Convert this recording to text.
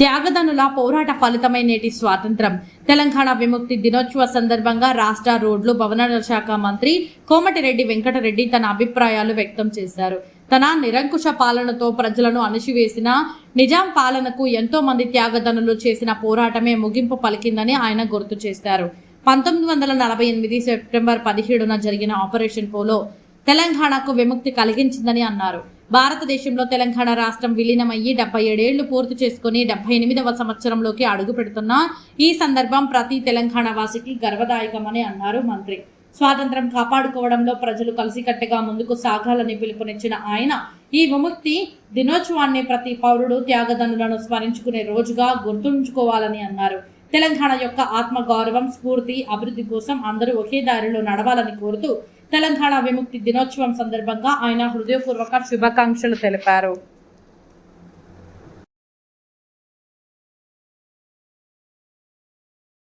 త్యాగదనుల పోరాట ఫలితమై నేటి స్వాతంత్రం. తెలంగాణ విముక్తి దినోత్సవ సందర్భంగా రాష్ట్ర రోడ్లు భవనాల శాఖ మంత్రి కోమటిరెడ్డి వెంకటరెడ్డి తన అభిప్రాయాలు వ్యక్తం చేశారు. తన నిరంకుశ పాలనతో ప్రజలను అణిచివేసిన నిజాం పాలనకు ఎంతో మంది త్యాగదనులు చేసిన పోరాటమే ముగింపు పలికిందని ఆయన గుర్తు చేశారు. పంతొమ్మిది వందల నలభై ఎనిమిది సెప్టెంబర్ పదిహేడున జరిగిన ఆపరేషన్ పోలో తెలంగాణకు విముక్తి కలిగించిందని అన్నారు. భారతదేశంలో తెలంగాణ రాష్ట్రం విలీనమయ్యి డెబ్బై ఏడేళ్ళు పూర్తి చేసుకుని డెబ్బై ఎనిమిదవ సంవత్సరంలోకి అడుగు పెడుతున్న ఈ సందర్భం ప్రతి తెలంగాణ వాసికి గర్వదాయకమని అన్నారు మంత్రి. స్వాతంత్రం కాపాడుకోవడంలో ప్రజలు కలిసికట్టుగా ముందుకు సాగాలని పిలుపునిచ్చిన ఆయన ఈ విముక్తి దినోత్సవాన్ని ప్రతి పౌరుడు త్యాగదనులను స్మరించుకునే రోజుగా గుర్తుంచుకోవాలని అన్నారు. తెలంగాణ యొక్క ఆత్మ గౌరవం స్ఫూర్తి అభివృద్ధి కోసం అందరూ ఒకే దారిలో నడవాలని కోరుతూ తెలంగాణ విముక్తి దినోత్సవం సందర్భంగా ఆయన హృదయపూర్వక శుభాకాంక్షలు తెలిపారు.